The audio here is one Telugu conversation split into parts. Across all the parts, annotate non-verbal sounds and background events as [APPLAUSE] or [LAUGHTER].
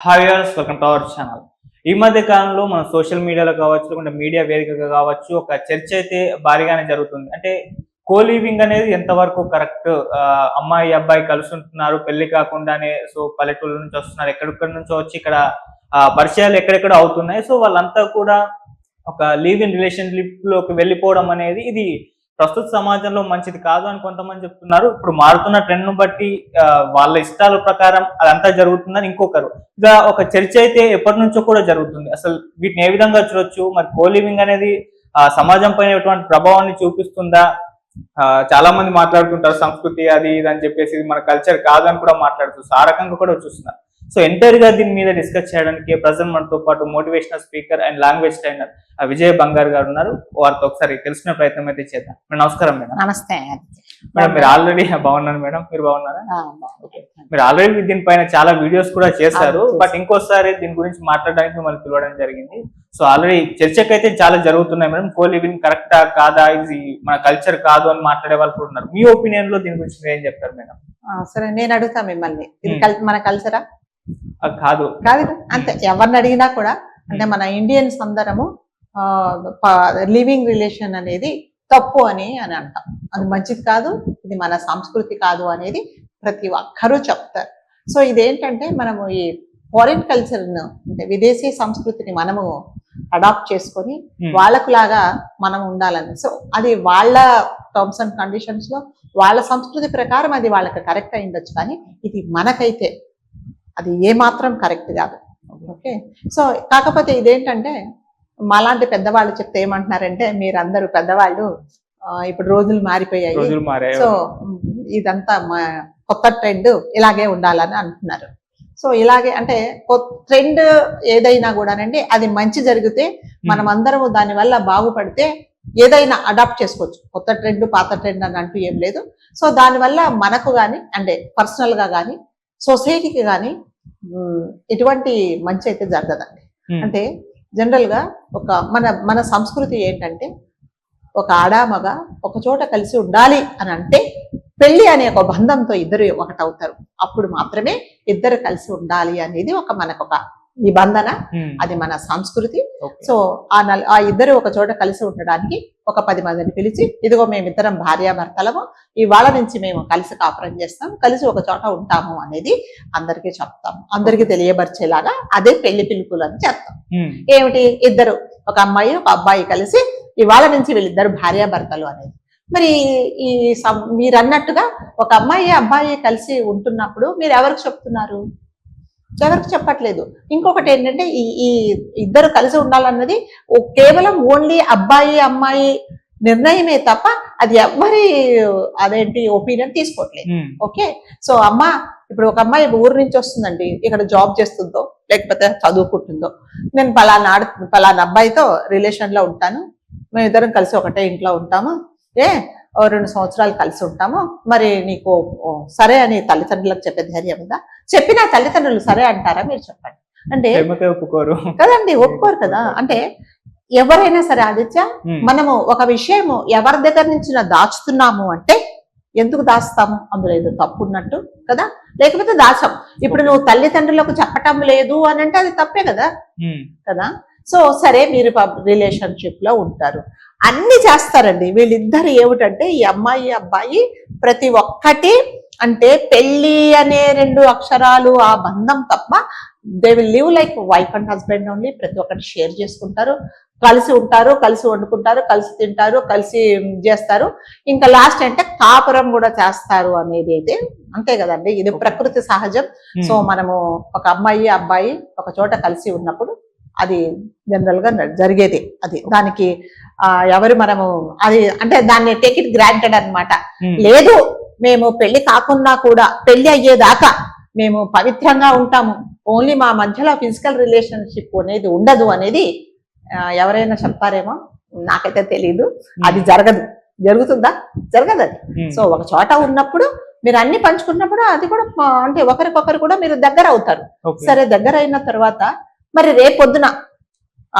Hi welcome to our channel ఈ మధ్య కాలంలో మన సోషల్ మీడియాలో కావచ్చు లేకుంటే మీడియా వేదికగా కావచ్చు ఒక చర్చ అయితే భారీగానే జరుగుతుంది. అంటే కోలీవింగ్ అనేది ఎంతవరకు కరెక్ట్ అమ్మాయి అబ్బాయి కలిసి ఉంటున్నారు పెళ్ళి కాకుండానే సో పల్లెటూళ్ళ నుంచి వస్తున్నారు ఎక్కడెక్కడి నుంచో వచ్చి ఇక్కడ పరిచయాలు ఎక్కడెక్కడ అవుతున్నాయి. సో వాళ్ళంతా కూడా ఒక లీవ్ ఇన్ రిలేషన్షిప్లోకి వెళ్ళిపోవడం అనేది ఇది ప్రస్తుత సమాజంలో మంచిది కాదు అని కొంతమంది చెప్తున్నారు. ఇప్పుడు మారుతున్న ట్రెండ్ను బట్టి వాళ్ళ ఇష్టాల ప్రకారం అదంతా జరుగుతుందని ఇంకొకరు. ఇక ఒక చర్చ అయితే ఎప్పటి నుంచో కూడా జరుగుతుంది. అసలు వీటిని ఏ విధంగా చూడొచ్చు? మరి కోలివింగ్ అనేది ఆ, సమాజం పైన ఎటువంటి ప్రభావాన్ని చూపిస్తుందా? చాలా మంది మాట్లాడుతుంటారు సంస్కృతి అది ఇది అని చెప్పేసి ఇది మన కల్చర్ కాదు అని కూడా మాట్లాడుతూ ఆ రకంగా కూడా చూస్తున్నారు సో ఎంటైర్గా దీని మీద డిస్కస్ చేయడానికి ప్రజెంట్ మనతో పాటు motivational speaker and language trainer Vijay Bangaru garu ఉన్నారు. వారితో ఒకసారి తెలుసుకునే ప్రయత్నం అయితే చేద్దాం. మేడం నమస్కారం మేడం. నమస్తే. మేడం మీరు ఆల్రెడీ [LAUGHS] బాగున్నాను మేడం? మీరు బాగున్నారా. మీరు ఆల్రెడీ దీనిపైన చాలా వీడియోస్ కూడా చేశారు. బట్ ఇంకోసారి దీని గురించి మాట్లాడడానికి మిమ్మల్ని పిలవడం జరిగింది. సో ఆల్రెడీ చర్చకైతే చాలా జరుగుతున్నాయి మేడం. కో లివింగ్ కరెక్టా కాదా? ఇది మన కల్చర్ కాదు అని మాట్లాడే వాళ్ళు కూడా ఉన్నారు. మీ ఒపీనియన్లో దీని గురించి మీరు ఏం చెప్తారు మేడం? సరే నేను అడుగుతా మిమ్మల్ని. మన కల్చరా కాదు. కాదు? అంతే. ఎవరిని అడిగినా కూడా అంటే మన ఇండియన్స్ అందరము లివింగ్ రిలేషన్ అనేది తప్పు అని అని అంటాం. అది మంచిది కాదు ఇది మన సంస్కృతి కాదు అనేది ప్రతి ఒక్కరూ చెప్తారు. సో ఇదేంటంటే మనము ఈ ఫారిన్ కల్చర్ను అంటే విదేశీ సంస్కృతిని మనము అడాప్ట్ చేసుకొని Hmm. వాళ్ళకు లాగా మనం ఉండాలని. సో అది వాళ్ళ టర్మ్స్ అండ్ కండిషన్స్లో వాళ్ళ సంస్కృతి ప్రకారం అది వాళ్ళకి కరెక్ట్ అయి ఉండొచ్చు కానీ ఇది మనకైతే అది ఏ మాత్రం కరెక్ట్ కాదు. ఓకే? సో కాకపోతే ఇదేంటంటే మాలాంటి పెద్దవాళ్ళు చెప్తే ఏమంటున్నారంటే మీరందరూ పెద్దవాళ్ళు ఇప్పుడు రోజులు మారిపోయాయి. సో ఇదంతా మా కొత్త ట్రెండ్ ఇలాగే ఉండాలని అంటున్నారు. సో ఇలాగే అంటే ట్రెండ్ ఏదైనా కూడానండి అది మంచి జరిగితే మనం అందరం దానివల్ల బాగుపడితే ఏదైనా అడాప్ట్ చేసుకోవచ్చు. కొత్త ట్రెండ్ పాత ట్రెండ్ అని అంటూ ఏం లేదు. సో దానివల్ల మనకు కానీ అంటే పర్సనల్గా కానీ సొసైటీకి కానీ ఎటువంటి మంచి అయితే జరగదండి. అంటే జనరల్గా ఒక మన మన సంస్కృతి ఏంటంటే ఒక ఆడామగ ఒక చోట కలిసి ఉండాలి అని అంటే పెళ్ళి అనే ఒక బంధంతో ఇద్దరు ఒకటవుతారు అప్పుడు మాత్రమే ఇద్దరు కలిసి ఉండాలి అనేది ఒక మనకు ఒక నిబంధన. అది మన సంస్కృతి. సో ఆ నల్ ఆ ఇద్దరు ఒక చోట కలిసి ఉండడానికి ఒక పది మందిని పిలిచి ఇదిగో మేమిద్దరం భార్యాభర్తలము ఇవాళ నుంచి మేము కలిసి కాపురం చేస్తాం కలిసి ఒక చోట ఉంటాము అనేది అందరికీ చెప్తాం అందరికీ తెలియపరిచేలాగా అదే పెళ్ళి పిలుపులు అని చెప్తాం. ఏమిటి? ఇద్దరు ఒక అమ్మాయి ఒక అబ్బాయి కలిసి ఇవాళ నుంచి వీళ్ళిద్దరు భార్యాభర్తలు అనేది. మరి ఈ మీరు అన్నట్టుగా ఒక అమ్మాయి అబ్బాయి కలిసి ఉంటున్నప్పుడు మీరు ఎవరికి చెప్తున్నారు? ఎవరికి చెప్పట్లేదు. ఇంకొకటి ఏంటంటే ఈ ఈ ఇద్దరు కలిసి ఉండాలన్నది కేవలం ఓన్లీ అబ్బాయి అమ్మాయి నిర్ణయమే తప్ప అది ఎవ్వరి అదేంటి ఒపీనియన్ తీసుకోవట్లేదు. ఓకే? సో అమ్మ ఇప్పుడు ఒక అమ్మాయి ఊరు నుంచి వస్తుందండి. ఇక్కడ జాబ్ చేస్తుందో లేకపోతే చదువుకుంటుందో. నేను పలానా ఆడ పలానా అబ్బాయితో రిలేషన్లో ఉంటాను. మేము ఇద్దరం కలిసి ఒకటే ఇంట్లో ఉంటాము. ఏ? రెండు సంవత్సరాలు కలిసి ఉంటాము. మరి నీకు సరే అని తల్లిదండ్రులకు చెప్పే ధైర్యం ఉందా? చెప్పిన తల్లిదండ్రులు సరే అంటారా? మీరు చెప్పండి. అంటే ఒప్పుకోరు. కదండి ఒప్పుకోరు కదా. అంటే ఎవరైనా సరే ఆదిత్య. మనము ఒక విషయము ఎవరి దగ్గర నుంచి దాచుతున్నాము అంటే ఎందుకు దాస్తాము? అందులో ఏదో తప్పు ఉన్నట్టు కదా? లేకపోతే దాచం. ఇప్పుడు నువ్వు తల్లిదండ్రులకు చెప్పటం లేదు అని అంటే అది తప్పే కదా. కదా? సో సరే మీరు రిలేషన్షిప్లో ఉంటారు. అన్ని చేస్తారండి. వీళ్ళిద్దరు ఏమిటంటే ఈ అమ్మాయి అబ్బాయి ప్రతి ఒక్కటి అంటే పెళ్ళి అనే రెండు అక్షరాలు ఆ బంధం తప్ప they will live like wife and husband only ప్రతి ఒక్కటి షేర్ చేసుకుంటారు. కలిసి ఉంటారు కలిసి వండుకుంటారు కలిసి తింటారు కలిసి చేస్తారు. ఇంకా లాస్ట్ అంటే కాపురం కూడా చేస్తారు అనేది అయితే అంతే కదండి. ఇది ప్రకృతి సహజం. Hmm. సో మనము ఒక అమ్మాయి అబ్బాయి ఒక చోట కలిసి ఉన్నప్పుడు అది జనరల్గా జరిగేది. అది దానికి ఎవరు మనము అది అంటే దాన్ని టేక్ ఇట్ గ్రాంటెడ్ అన్నమాట. Hmm. లేదు మేము పెళ్ళి కాకున్నా కూడా పెళ్ళి అయ్యేదాకా మేము పవిత్రంగా ఉంటాము. ఓన్లీ మా మధ్యలో ఫిజికల్ రిలేషన్షిప్ అనేది ఉండదు అనేది ఎవరైనా చెప్తారేమో నాకైతే తెలియదు అది జరగదు. జరుగుతుందా? జరగదు అది. Hmm. సో ఒక చోట ఉన్నప్పుడు మీరు అన్ని పంచుకున్నప్పుడు అది కూడా అంటే ఒకరికొకరు కూడా మీరు దగ్గర అవుతారు. సరే దగ్గర అయిన తర్వాత మరి రేపొద్దున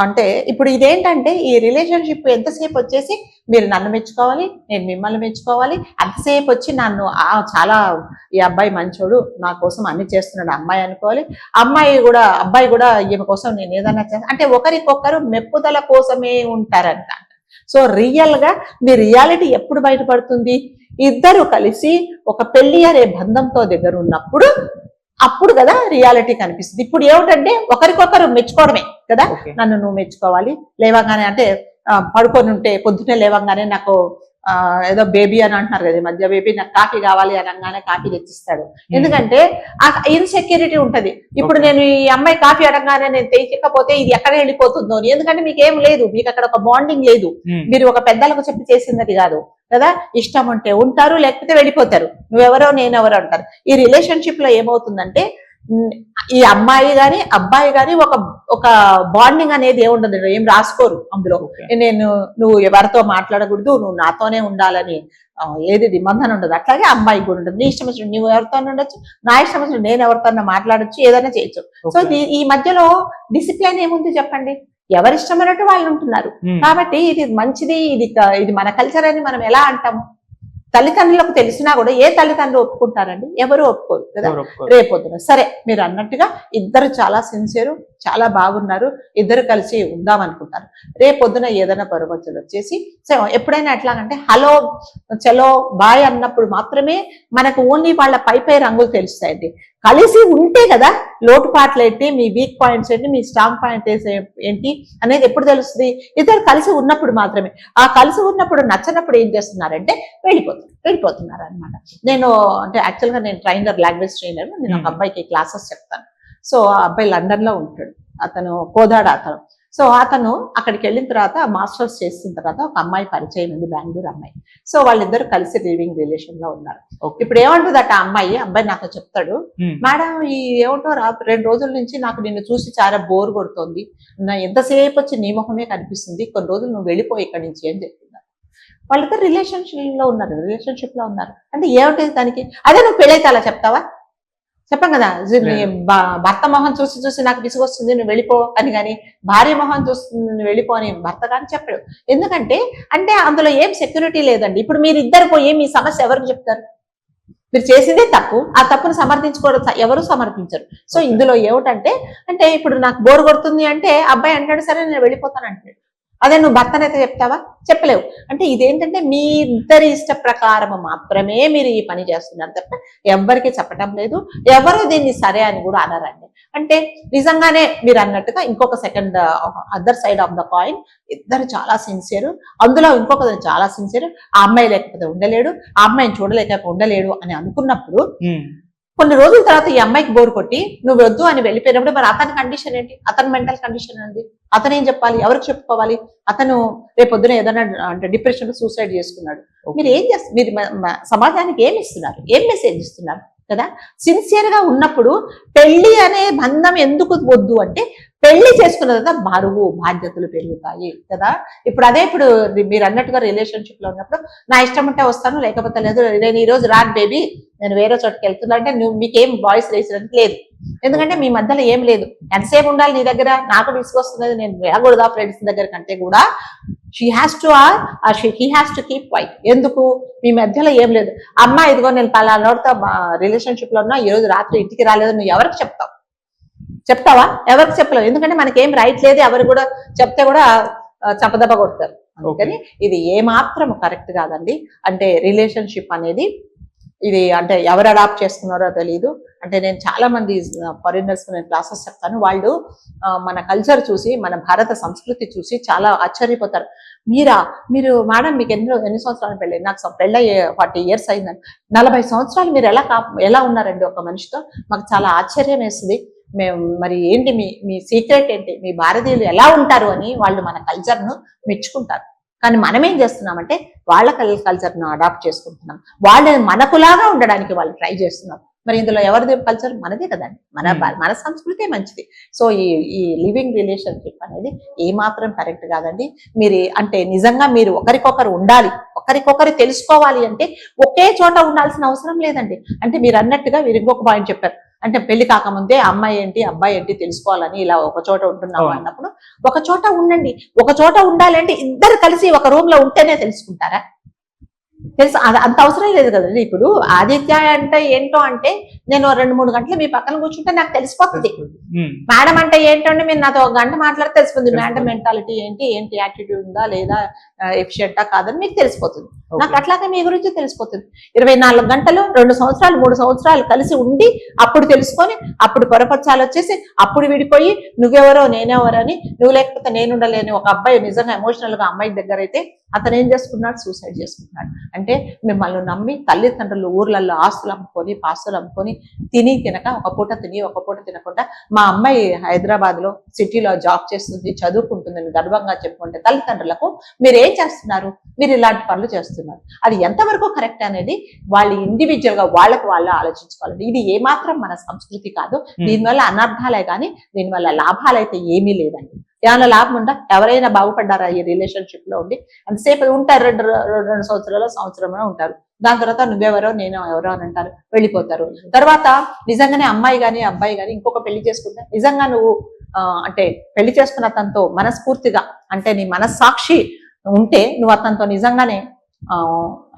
అంటే ఇప్పుడు ఇదేంటంటే ఈ రిలేషన్షిప్ ఎంతసేపు వచ్చేసి మీరు నన్ను మెచ్చుకోవాలి నేను మిమ్మల్ని మెచ్చుకోవాలి అంతసేపు వచ్చి నన్ను చాలా ఈ అబ్బాయి మంచోడు నా కోసం అన్ని చేస్తున్నాడు అమ్మాయి అనుకోవాలి. అమ్మాయి కూడా అబ్బాయి కూడా ఈమె కోసం నేను ఏదైనా చేస్తాను అంటే ఒకరికొకరు మెప్పుదల కోసమే ఉంటారంట. సో రియల్గా మీ రియాలిటీ ఎప్పుడు బయటపడుతుంది? ఇద్దరు కలిసి ఒక పెళ్ళి అనే బంధంతో దగ్గర ఉన్నప్పుడు అప్పుడు కదా రియాలిటీ కనిపిస్తుంది. ఇప్పుడు ఏమిటంటే ఒకరికొకరు మెచ్చుకోవడమే. కదా? నన్ను నువ్వు మెచ్చుకోవాలి. లేవగానే అంటే పడుకొని ఉంటే పొద్దునే లేవగానే నాకు ఆ, ఏదో బేబీ అని అంటున్నారు కదా మధ్య బేబీ నాకు కాఫీ కావాలి అనగానే కాఫీ తెచ్చిస్తాడు. ఎందుకంటే ఆ ఇన్సెక్యూరిటీ ఉంటది. ఇప్పుడు. నేను ఈ అమ్మాయి కాఫీ అడగానే నేను తెచ్చకపోతే ఇది ఎక్కడ వెళ్ళిపోతుందో. ఎందుకంటే మీకు ఏం లేదు మీకు అక్కడ ఒక బాండింగ్ లేదు. మీరు ఒక పెద్దలకు చెప్పి చేసింది కాదు కదా? ఇష్టం ఉంటే ఉంటారు లేకపోతే వెళ్ళిపోతారు. నువ్వెవరో నేనెవరో అంటారు. ఈ రిలేషన్షిప్లో ఏమవుతుందంటే ఈ అమ్మాయి గాని అబ్బాయి గాని ఒక ఒక బాండింగ్ అనేది ఏముండదు. ఏం రాసుకోరు అందులో. నేను నువ్వు ఎవరితో మాట్లాడకూడదు నువ్వు నాతోనే ఉండాలని ఏది నిబంధన ఉండదు. అట్లాగే అమ్మాయి కూడా ఉండదు. నీ ఇష్టం వచ్చినట్టు నువ్వు ఎవరితో ఉండొచ్చు నా ఇష్టం వచ్చినట్టు నేను ఎవరితో మాట్లాడొచ్చు ఏదైనా చేయొచ్చు. సో ఈ మధ్యలో డిసిప్లిన్ ఏముంది చెప్పండి? ఎవరిష్టమైనట్టు వాళ్ళు ఉంటున్నారు. కాబట్టి ఇది మంచిది ఇది ఇది మన కల్చర్ అని మనం ఎలా అంటాము? తల్లిదండ్రులకు తెలిసినా కూడా ఏ తల్లిదండ్రులు ఒప్పుకుంటారండి? ఎవరు ఒప్పుకోరు కదా. రేపొద్దున సరే మీరు అన్నట్టుగా ఇద్దరు చాలా సిన్సియర్ చాలా బాగున్నారు. ఇద్దరు కలిసి ఉందాం అనుకుంటారు. రేపొద్దున ఏదైనా పరుమతులు వచ్చేసి సో ఎప్పుడైనా ఎట్లాగంటే హలో చలో బాయ్ అన్నప్పుడు మాత్రమే మనకు ఓన్లీ వాళ్ళ పై పై రంగులు తెలుస్తాయండి. కలిసి ఉంటే కదా లోటుపాట్లు ఏంటి మీ వీక్ పాయింట్స్ ఏంటి మీ స్ట్రాంగ్ పాయింట్ ఏంటి అనేది ఎప్పుడు తెలుస్తుంది? ఇద్దరు కలిసి ఉన్నప్పుడు మాత్రమే. ఆ కలిసి ఉన్నప్పుడు నచ్చనప్పుడు ఏం చేస్తున్నారంటే వెళ్ళిపోతున్నారు వెళ్ళిపోతున్నారు అనమాట నేను అంటే యాక్చువల్గా నేను ట్రైనర్ లాంగ్వేజ్ ట్రైనర్ నేను ఒక Hmm. అబ్బాయికి క్లాసెస్ చెప్తాను. సో ఆ అబ్బాయి లండన్లో ఉంటాడు. అతను కోదాడ అతను. సో అతను అక్కడికి వెళ్ళిన తర్వాత మాస్టర్స్ చేసిన తర్వాత ఒక అమ్మాయి పరిచయం ఉంది బెంగళూరు అమ్మాయి. సో వాళ్ళిద్దరు కలిసి లివింగ్ రిలేషన్లో ఉన్నారు. ఇప్పుడు ఏమంటుంది అట ఆ అమ్మాయి? అబ్బాయి నాతో చెప్తాడు ఉమ్, మేడం ఈ ఏమిటో రా రెండు రోజుల నుంచి నాకు నిన్ను చూసి చాలా బోర్ కొడుతోంది. నా ఎంతసేపు వచ్చి నీ మొహమే కనిపిస్తుంది. కొన్ని రోజులు నువ్వు వెళ్ళిపో ఇక్కడి నుంచి అని చెప్తున్నారు వాళ్ళిద్దరు రిలేషన్షిప్లో ఉన్నారు రిలేషన్షిప్లో ఉన్నారు. అంటే ఏమిటి దానికి? అదే నువ్వు పెళ్ళైతే అలా చెప్తావా? చెప్పం కదా భర్త మొహం చూసి చూసి నాకు విసుగొస్తుంది నువ్వు వెళ్ళిపో అని కానీ భార్య మొహం చూస్తుంది నువ్వు వెళ్ళిపో అని భర్త కానీ చెప్పడు. ఎందుకంటే అంటే అందులో ఏం సెక్యూరిటీ లేదండి. ఇప్పుడు మీరు ఇద్దరు పోయి మీ సమస్య ఎవరికి చెప్తారు? మీరు చేసిందే తప్పు. ఆ తప్పును సమర్థించుకోవడం ఎవరు సమర్థించరు. సో ఇందులో ఏమిటంటే అంటే ఇప్పుడు నాకు బోర్ కొడుతుంది అంటే అబ్బాయి అంటాడు సరే నేను వెళ్ళిపోతాను అంటాడు. అదే నువ్వు భర్తనైతే చెప్తావా? చెప్పలేవు. అంటే ఇదేంటంటే మీ ఇద్దరి ఇష్ట ప్రకారం మాత్రమే మీరు ఈ పని చేస్తున్నారు తప్ప ఎవ్వరికి చెప్పటం లేదు. ఎవరు దీన్ని సరే అని కూడా అనరండి. అంటే నిజంగానే మీరు అన్నట్టుగా ఇంకొక second other side of the coin ఇద్దరు చాలా సిన్సియర్. అందులో ఇంకొకరు చాలా సిన్సియర్. ఆ అమ్మాయి లేకపోతే ఉండలేడు. ఆ అమ్మాయిని చూడలేక ఉండలేడు అని అనుకున్నప్పుడు కొన్ని రోజుల తర్వాత ఈ అమ్మాయికి బోర్ కొట్టి నువ్వు వద్దు అని వెళ్ళిపోయినప్పుడు మరి అతని కండిషన్ ఏంటి? అతని మెంటల్ కండిషన్ ఏంటి అతను ఏం చెప్పాలి? ఎవరికి చెప్పుకోవాలి? అతను రేపొద్దున ఏదైనా అంటే డిప్రెషన్ సూసైడ్ చేసుకున్నాడు. మీరు ఏం చేస్తారు మీరు సమాజానికి ఏమి ఇస్తున్నారు? ఏం మెసేజ్ ఇస్తున్నారు? కదా? సిన్సియర్గా ఉన్నప్పుడు పెళ్ళి అనే బంధం ఎందుకు వద్దు అంటే పెళ్ళి చేసుకున్న తర్వాత బరువు బాధ్యతలు పెరుగుతాయి కదా? ఇప్పుడు అదే ఇప్పుడు మీరు అన్నట్టుగా రిలేషన్షిప్లో ఉన్నప్పుడు నా ఇష్టం ఉంటే వస్తాను లేకపోతే లేదు నేను ఈ రోజు రాను బేబీ నేను వేరే చోటుకి వెళ్తున్నా. అంటే నువ్వు మీకేం వాయిస్ రేసడానికి లేదు. ఎందుకంటే మీ మధ్యలో ఏం లేదు. ఎంతసేపు ఉండాలి నీ దగ్గర? నాకు తీసుకొస్తున్నది నేను వెళ్ళకూడదా ఫ్రెండ్స్ దగ్గర కంటే కూడా. She has to or he has to keep wait ఎందుకు? మీ మధ్యలో ఏం లేదు. అమ్మ ఇదిగో నేను పలానోడితో రిలేషన్షిప్లో ఉన్నా ఈ రోజు రాత్రి ఇంటికి రాలేదు నువ్వు ఎవరికి చెప్తావు? చెప్తావా? ఎవరికి చెప్పలేవు. ఎందుకంటే మనకేం రైట్ లేదు ఎవరు కూడా చెప్తే కూడా చంపదెబ్బ కొడతారు. అందుకని ఇది ఏ మాత్రం కరెక్ట్ కాదండి. అంటే రిలేషన్షిప్ అనేది ఇది అంటే ఎవరు అడాప్ట్ చేస్తున్నారో తెలియదు అంటే నేను చాలా మంది ఫారినర్స్ నేను క్లాసెస్ చెప్తాను. వాళ్ళు మన కల్చర్ చూసి మన భారత సంస్కృతి చూసి చాలా ఆశ్చర్యపోతారు. మీరా? మీరు మేడం మీకు ఎన్ని ఎన్ని సంవత్సరాలు పెళ్ళి? నాకు పెళ్ళి ఫార్టీ ఇయర్స్ అయిందని. నలభై సంవత్సరాలు మీరు ఎలా ఎలా ఉన్నారండి ఒక మనిషితో? మాకు చాలా ఆశ్చర్యం వేస్తుంది. మేము మరి ఏంటి మీ మీ సీక్రెట్ ఏంటి? మీ భారతీయులు ఎలా ఉంటారు అని వాళ్ళు మన కల్చర్ను మెచ్చుకుంటారు. కానీ మనం ఏం చేస్తున్నామంటే వాళ్ళ కల్చర్ను అడాప్ట్ చేసుకుంటున్నాం. వాళ్ళు మనకులాగా ఉండడానికి వాళ్ళు ట్రై చేస్తున్నారు. మరి ఇందులో ఎవరిది కల్చర్ మనదే కదండి. మన Hmm. మన సంస్కృతే మంచిది. సో ఈ ఈ లివింగ్ రిలేషన్షిప్ అనేది ఏ మాత్రం కరెక్ట్ కాదండి. మీరు అంటే నిజంగా మీరు ఒకరికొకరు ఉండాలి. ఒకరికొకరు తెలుసుకోవాలి అంటే ఒకే చోట ఉండాల్సిన అవసరం లేదండి. అంటే మీరు అన్నట్టుగా మీరు ఇంకొక పాయింట్ చెప్పారు. అంటే పెళ్ళి కాకముందే అమ్మాయి ఏంటి అబ్బాయి ఏంటి తెలుసుకోవాలని ఇలా ఒక చోట ఉంటున్నాము. అన్నప్పుడు ఒక చోట ఉండండి ఒక చోట ఉండాలంటే ఇద్దరు కలిసి ఒక రూమ్లో ఉంటేనే తెలుసుకుంటారా తెలుసు? అంత అవసరం లేదు కదండి. ఇప్పుడు ఆదిత్య అంటే ఏంటో అంటే నేను రెండు మూడు గంటలు మీ పక్కన కూర్చుంటే నాకు తెలిసిపోతుంది. మేడం అంటే ఏంటంటే మీరు నాతో ఒక గంట మాట్లాడితే తెలిసిపోతుంది. మేడం. మెంటాలిటీ ఏంటి? ఏంటి యాటిట్యూడ్ ఉందా లేదా? ఎఫిషియెంటా కాదని మీకు తెలిసిపోతుంది. నాకు అట్లాగే మీ గురించి తెలిసిపోతుంది. ఇరవై నాలుగు గంటలు రెండు సంవత్సరాలు మూడు సంవత్సరాలు కలిసి ఉండి అప్పుడు తెలుసుకొని అప్పుడు పొరపచ్చాలు వచ్చేసి అప్పుడు విడిపోయి నువ్వెవరో నేనెవరో అని నువ్వు లేకపోతే నేను ఉండలేని ఒక అబ్బాయి నిజంగా ఎమోషనల్గా అమ్మాయి దగ్గర అయితే అతను ఏం చేసుకున్నాడు సూసైడ్ చేసుకున్నాడు అంటే మిమ్మల్ని నమ్మి తల్లిదండ్రులు ఊర్లలో ఆస్తులు అమ్ముకొని పాస్తులు అమ్ముకొని తిని తినక ఒక పూట తిని ఒక పూట తినకుండా మా అమ్మాయి హైదరాబాద్లో సిటీలో జాబ్ చేస్తుంది చదువుకుంటుందని గర్వంగా చెప్పుకుంటే తల్లిదండ్రులకు మీరు ఏం చేస్తున్నారు? మీరు ఇలాంటి పనులు చేస్తున్నారు. అది ఎంతవరకు కరెక్ట్ అనేది వాళ్ళు ఇండివిజువల్గా వాళ్ళకు వాళ్ళు ఆలోచించుకోవాలి. ఇది ఏమాత్రం మన సంస్కృతి కాదు. దీనివల్ల అనర్థాలే కానీ దీనివల్ల లాభాలైతే ఏమీ లేదండి. ఏమైనా లాభం ఉందా? ఎవరైనా బాగుపడ్డారా ఈ రిలేషన్షిప్లో ఉండి? అంతసేపు ఉంటారు రెండు రెండు రెండు సంవత్సరాలు సంవత్సరమే ఉంటారు. దాని తర్వాత నువ్వెవరో నేను ఎవరో అని అంటారు. వెళ్ళిపోతారు. తర్వాత నిజంగానే అమ్మాయి గాని అబ్బాయి గాని ఇంకొక పెళ్ళి చేసుకుంటే నిజంగా నువ్వు అంటే పెళ్ళి చేసుకున్న అతనితో మనస్ఫూర్తిగా అంటే నీ మనస్సాక్షి ఉంటే నువ్వు అతనితో నిజంగానే ఆ,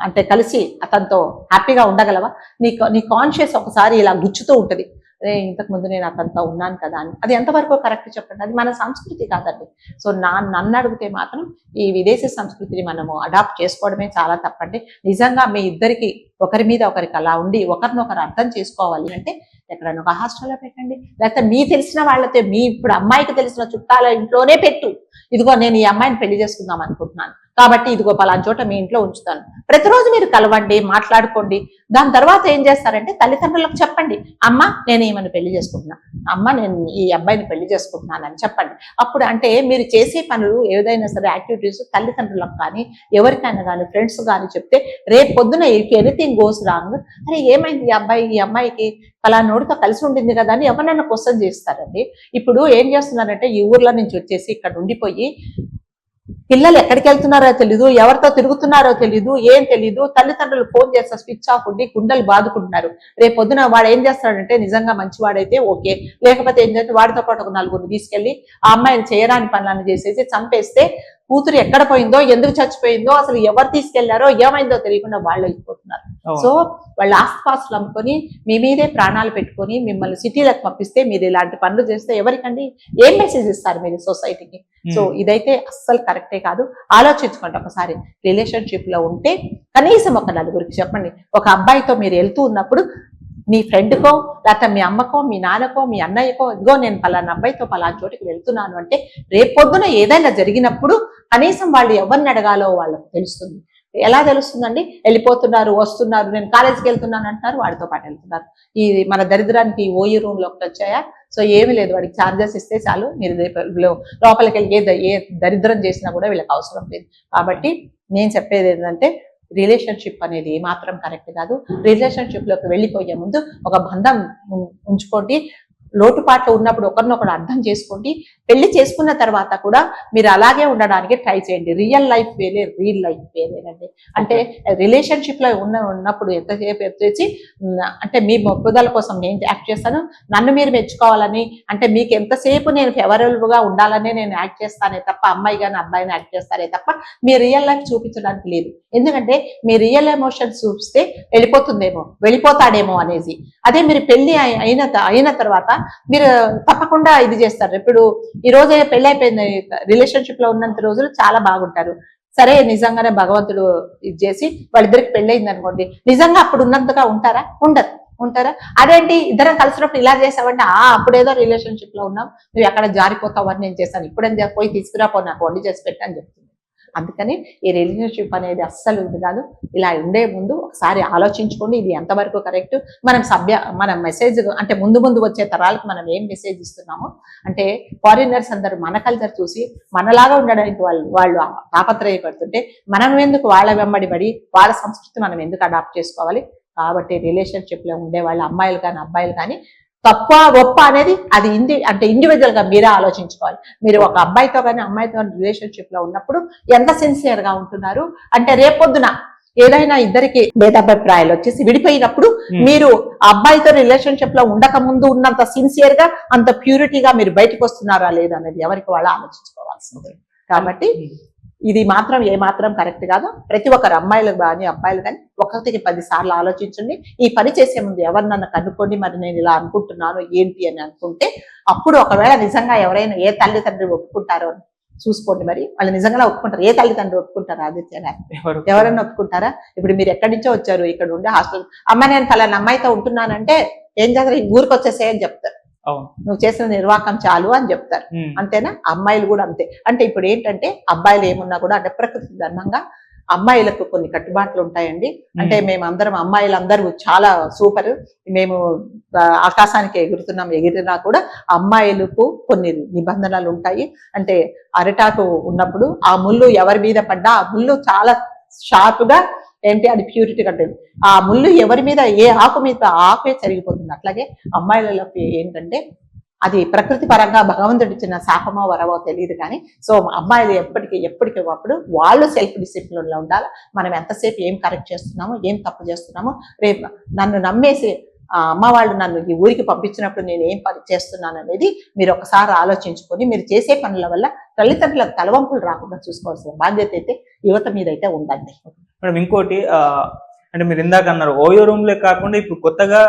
అంటే కలిసి అతనితో హ్యాపీగా ఉండగలవా? నీ నీ కాన్షియస్ ఒకసారి ఇలా గుచ్చుతూ ఉంటది. అరే ఇంతకు ముందు నేను అతనితో ఉన్నాను కదా అని. అది ఎంతవరకు కరెక్ట్ చెప్పండి? అది మన సంస్కృతి కాదండి. సో నా నన్ను అడిగితే మాత్రం ఈ విదేశీ సంస్కృతిని మనము అడాప్ట్ చేసుకోవడమే చాలా తప్పండి. నిజంగా మీ ఇద్దరికి ఒకరి మీద ఒకరికి అలా ఉండి ఒకరినొకరు అర్థం చేసుకోవాలి అంటే ఎక్కడైనా ఒక హాస్టల్లో పెట్టండి. లేకపోతే మీ తెలిసిన వాళ్ళతో మీ ఇప్పుడు అమ్మాయికి తెలిసిన చుట్టాల ఇంట్లోనే పెట్టు. ఇదిగో నేను ఈ అమ్మాయిని పెళ్ళి చేసుకుందాం అనుకుంటున్నాను. కాబట్టి ఇదిగో పలానా చోట మీ ఇంట్లో ఉంచుతాను. ప్రతిరోజు మీరు కలవండి మాట్లాడుకోండి. దాని తర్వాత ఏం చేస్తారంటే తల్లిదండ్రులకు చెప్పండి. అమ్మ నేను ఈమెను పెళ్ళి చేసుకుంటున్నా. అమ్మ నేను ఈ అబ్బాయిని పెళ్ళి చేసుకుంటున్నానని చెప్పండి. అప్పుడు అంటే మీరు చేసే పనులు ఏదైనా సరే యాక్టివిటీస్ తల్లిదండ్రులకు కానీ ఎవరికైనా కానీ ఫ్రెండ్స్ కానీ చెప్తే రేపు పొద్దున ఇఫ్ ఎనీథింగ్ గోస్ రాంగ్. అరే ఏమైంది ఈ అబ్బాయి ఈ అమ్మాయికి? ఫలానోడితో కలిసి ఉండింది కదా అని ఎవరినైనా క్వశ్చన్ చేస్తారండి. ఇప్పుడు ఏం చేస్తున్నారంటే ఈ ఊర్లో నుంచి వచ్చేసి ఇక్కడ ఉండిపోయి పిల్లలు ఎక్కడికి వెళ్తున్నారో తెలీదు ఎవరితో తిరుగుతున్నారో తెలీదు ఏం తెలీదు. తల్లిదండ్రులు ఫోన్ చేస్తే స్విచ్ ఆఫ్ ఉండి గుండెలు బాదుకుంటున్నారు. రేపు పొద్దున వాడు ఏం చేస్తాడంటే నిజంగా మంచివాడైతే ఓకే. లేకపోతే ఏం చేస్తే వాడితో పాటు ఒక నలుగురిని తీసుకెళ్ళి ఆ అమ్మాయిని చేయరాని పనులను చేసేసి చంపేస్తే కూతురు ఎక్కడ పోయిందో ఎందుకు చచ్చిపోయిందో అసలు ఎవరు తీసుకెళ్ళారో ఏమైందో తెలియకుండా వాళ్ళు అయిపోతున్నారు. సో వాళ్ళ ఆస్తిపాస్తులు అమ్ముకొని మీ మీదే ప్రాణాలు పెట్టుకొని మిమ్మల్ని సిటీలకు పంపిస్తే మీరు ఇలాంటి పనులు చేస్తే ఎవరికండి? ఏం మెసేజ్ ఇస్తారు మీరు సొసైటీకి సో ఇదైతే అస్సలు కరెక్టే కాదు. ఆలోచించుకోండి ఒకసారి. రిలేషన్షిప్లో ఉంటే కనీసం ఒక నలుగురికి చెప్పండి. ఒక అబ్బాయితో మీరు వెళ్తూ ఉన్నప్పుడు మీ ఫ్రెండ్కో లేకపోతే మీ అమ్మకో మీ నాన్నకో మీ అన్నయ్యకో ఇదిగో నేను పలానా అబ్బాయితో పలానా చోటికి వెళ్తున్నాను అంటే రేపొద్దున ఏదైనా జరిగినప్పుడు కనీసం వాళ్ళు ఎవరిని అడగాలో వాళ్ళకి తెలుస్తుంది. ఎలా తెలుస్తుందండి? వెళ్ళిపోతున్నారు వస్తున్నారు నేను కాలేజీకి వెళ్తున్నాను అంటున్నారు వాడితో పాటు వెళ్తున్నారు. ఈ మన దరిద్రానికి ఓయి రూమ్లో ఒకటి వచ్చాయా? సో ఏమి లేదు వాడికి ఛార్జెస్ ఇస్తే చాలు. మీరు రేపు లో- లోపలికి వెళ్ళి ఏ ద- ఏ దరిద్రం చేసినా కూడా వీళ్ళకి అవసరం లేదు. కాబట్టి నేను చెప్పేది ఏంటంటే రిలేషన్షిప్ అనేది ఏమాత్రం కరెక్ట్ కాదు. రిలేషన్షిప్లోకి వెళ్ళిపోయే ముందు ఒక బంధం ఉంచుకోండి. లోటుపాట్లు ఉన్నప్పుడు ఒకరినొకరు అర్థం చేసుకోండి. పెళ్ళి చేసుకున్న తర్వాత కూడా మీరు అలాగే ఉండడానికి ట్రై చేయండి. రియల్ లైఫ్ వేరే రియల్ లైఫ్ వేరేనండి. అంటే రిలేషన్షిప్లో ఉన్న ఉన్నప్పుడు ఎంతసేపు వచ్చేసి అంటే మీ మొక్కుదల కోసం నేను యాక్ట్ చేస్తాను నన్ను మీరు మెచ్చుకోవాలని అంటే మీకు ఎంతసేపు నేను ఫేవరబుల్గా ఉండాలనే నేను యాక్ట్ చేస్తానే తప్ప అమ్మాయి కానీ అబ్బాయిని యాక్ట్ చేస్తానే తప్ప మీ రియల్ లైఫ్ చూపించడానికి లేదు. ఎందుకంటే మీ రియల్ ఎమోషన్స్ చూపిస్తే వెళ్ళిపోతుందేమో వెళ్ళిపోతాడేమో అనేసి. అదే మీరు పెళ్ళి అయి- అయిన అయిన తర్వాత మీరు తప్పకుండా ఇది చేస్తారు. ఇప్పుడు ఈ రోజు పెళ్ళి అయిపోయింది రిలేషన్షిప్లో ఉన్నంత రోజులు చాలా బాగుంటారు. సరే నిజంగానే భగవంతుడు ఇది చేసి వాళ్ళిద్దరికి పెళ్ళయింది అనుకోండి నిజంగా అప్పుడు ఉన్నంతగా ఉంటారా? ఉండదు ఉంటారా? అదేంటి? ఇద్దరం కలిసినప్పుడు ఇలా చేసావంటే ఆ అప్పుడేదో రిలేషన్షిప్లో ఉన్నాం నువ్వు ఎక్కడ జారిపోతావు అని నేను చేశాను. ఇప్పుడేం పోయి తీసుకురాపో నాకు వండి చేసి పెట్టని చెప్తుంది. అందుకని ఈ రిలేషన్షిప్ అనేది అస్సలు ఇది కాదు. ఇలా ఉండే ముందు ఒకసారి ఆలోచించుకోండి ఇది ఎంతవరకు కరెక్ట్ మనం సభ్య మన మెసేజ్ అంటే ముందు ముందు వచ్చే తరాలకు మనం ఏం మెసేజ్ ఇస్తున్నామో అంటే ఫారినర్స్ అందరూ మన కల్చర్ చూసి మనలాగా ఉండడానికి వాళ్ళు వాళ్ళు తాపత్రయపడుతుంటే మనం ఎందుకు వాళ్ళ వెంబడి పడి వాళ్ళ సంస్కృతి మనం ఎందుకు అడాప్ట్ చేసుకోవాలి? కాబట్టి రిలేషన్షిప్లో ఉండే వాళ్ళ అమ్మాయిలు కానీ అబ్బాయిలు కానీ తక్కువ గొప్ప అనేది అది ఇండి అంటే ఇండివిజువల్గా మీరే ఆలోచించుకోవాలి. మీరు ఒక అబ్బాయితో కానీ అమ్మాయితో కానీ రిలేషన్షిప్లో ఉన్నప్పుడు ఎంత సిన్సియర్గా ఉంటున్నారు? అంటే రేపొద్దున ఏదైనా ఇద్దరికి భేదాభిప్రాయాలు వచ్చేసి విడిపోయినప్పుడు Hmm. మీరు అబ్బాయితో రిలేషన్షిప్లో ఉండక ముందు ఉన్నంత సిన్సియర్గా అంత ప్యూరిటీగా మీరు బయటకు వస్తున్నారా లేదా అనేది ఎవరికి వాళ్ళు ఆలోచించుకోవాల్సిందే. కాబట్టి ఇది మాత్రం ఏ మాత్రం కరెక్ట్ కాదు. ప్రతి ఒక్కరు అమ్మాయిలు కానీ అబ్బాయిలు కానీ ఒకటికి పది సార్లు ఆలోచించండి. ఈ పని చేసే ముందు ఎవరు నన్ను కనుక్కోండి. మరి నేను ఇలా అనుకుంటున్నాను ఏంటి అని అనుకుంటే అప్పుడు ఒకవేళ నిజంగా ఎవరైనా ఏ తల్లిదండ్రులు ఒప్పుకుంటారో చూసుకోండి మరి. వాళ్ళు నిజంగా ఒప్పుకుంటారు. ఏ తల్లిదండ్రులు ఒప్పుకుంటారు ఆదిత్య గారు? ఎవరైనా ఒప్పుకుంటారా? ఇప్పుడు మీరు ఎక్కడి నుంచో వచ్చారు ఇక్కడ ఉండే హాస్టల్. అమ్మ నేను ఫలానా అమ్మాయితో ఉంటున్నానంటే ఏం చేస్తారు? ఈ ఊరికి వచ్చేసే అని చెప్తారు. నువ్వు చేసిన నిర్వాహకం చాలు అని చెప్తారు. అంతేనా? అమ్మాయిలు కూడా అంతే. అంటే ఇప్పుడు ఏంటంటే అబ్బాయిలు ఏమున్నా కూడా అంటే ప్రకృతి ధర్మంగా అమ్మాయిలకు కొన్ని కట్టుబాట్లు ఉంటాయండి. అంటే మేము అందరం అమ్మాయిలందరూ చాలా సూపర్. మేము ఆకాశానికి ఎగురుతున్నాం ఎగిరినా కూడా అమ్మాయిలకు కొన్ని నిబంధనలు ఉంటాయి. అంటే అరిటాకు ఉన్నప్పుడు ఆ ముళ్ళు ఎవరి మీద పడ్డా ఆ ముళ్ళు చాలా షార్ప్గా ఏంటి? అది ప్యూరిటీ కంటుంది ఆ ముళ్ళు ఎవరి మీద ఏ ఆకు మీద ఆకే జరిగిపోతుంది అట్లాగే అమ్మాయిలలో ఏంటంటే అది ప్రకృతి పరంగా భగవంతుడి చిన్న శాపమో వరవో తెలియదు కానీ సో అమ్మాయిలు ఎప్పటికీ ఎప్పటికీ అప్పుడు వాళ్ళు సెల్ఫ్ డిసిప్లిన్లో ఉండాలి? మనం ఎంతసేపు ఏం కరెక్ట్ చేస్తున్నామో ఏం తప్పు చేస్తున్నామో రేపు నన్ను నమ్మేసి అమ్మ వాళ్ళు నన్ను ఈ ఊరికి పంపించినప్పుడు నేను ఏం పని చేస్తున్నాను అనేది మీరు ఒకసారి ఆలోచించుకొని మీరు చేసే పనుల వల్ల తల్లిదండ్రులకు తలవంపులు రాకుండా చూసుకోవాల్సిన బాధ్యత అయితే యువత మీద అయితే ఉందండి. మేడం ఇంకోటి అంటే మీరు ఇందాక అన్నారు ఓయో రూమ్ లే కాకుండా ఇప్పుడు కొత్తగా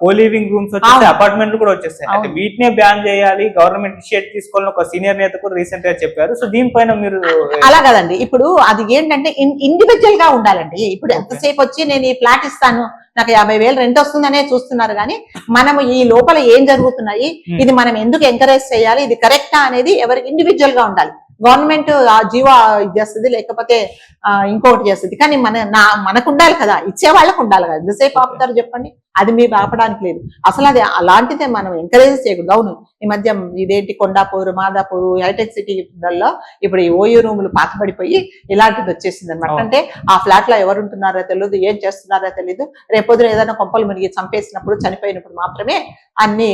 కో లివింగ్ రూమ్స్ వచ్చేసి. అపార్ట్మెంట్లు కూడా వచ్చేస్తాయి. అంటే. వీటినే బ్యాన్ చేయాలి గవర్నమెంట్ ఇనిషియేట్ తీసుకోవాలని ఒక సీనియర్ నేత కూడా రీసెంట్గా చెప్పారు. సో దీనిపైన మీరు అలా కదండి. ఇప్పుడు అది ఏంటంటే ఇండివిజువల్గా ఉండాలండి. ఇప్పుడు ఎంతసేపు వచ్చి నేను ఈ ఫ్లాట్ ఇస్తాను నాకు యాభై వేలు రెంట్ వస్తుందనే చూస్తున్నారు కానీ మనం ఈ లోపల ఏం జరుగుతున్నాయి. ఇది మనం ఎందుకు ఎంకరేజ్ చేయాలి? ఇది కరెక్టా అనేది ఎవరికి ఇండివిజువల్గా ఉండాలి. గవర్నమెంట్ ఆ జీవో ఇది చేస్తుంది లేకపోతే ఇంకొకటి చేస్తుంది. కానీ మన నా మనకు ఉండాలి కదా. ఇచ్చే వాళ్ళకు ఉండాలి కదా. ఎంతసేపు. ఆపుతారు చెప్పండి? అది మీరు ఆపడానికి లేదు. అసలు అది అలాంటిదే మనం ఎంకరేజ్ చేయకూడదు. అవును ఈ మధ్య ఇదేంటి కొండాపూర్ మాదాపూర్ హైటెక్ సిటీలలో ఇప్పుడు ఈ ఓయూ రూములు పాతబడిపోయి ఇలాంటిది వచ్చేసింది అనమాట. అంటే ఆ ఫ్లాట్లో ఎవరు ఉంటున్నారో తెలియదు ఏం చేస్తున్నారో తెలియదు రేపొద్దున ఏదైనా కొంపలు మునిగి చంపేసినప్పుడు చనిపోయినప్పుడు మాత్రమే అన్ని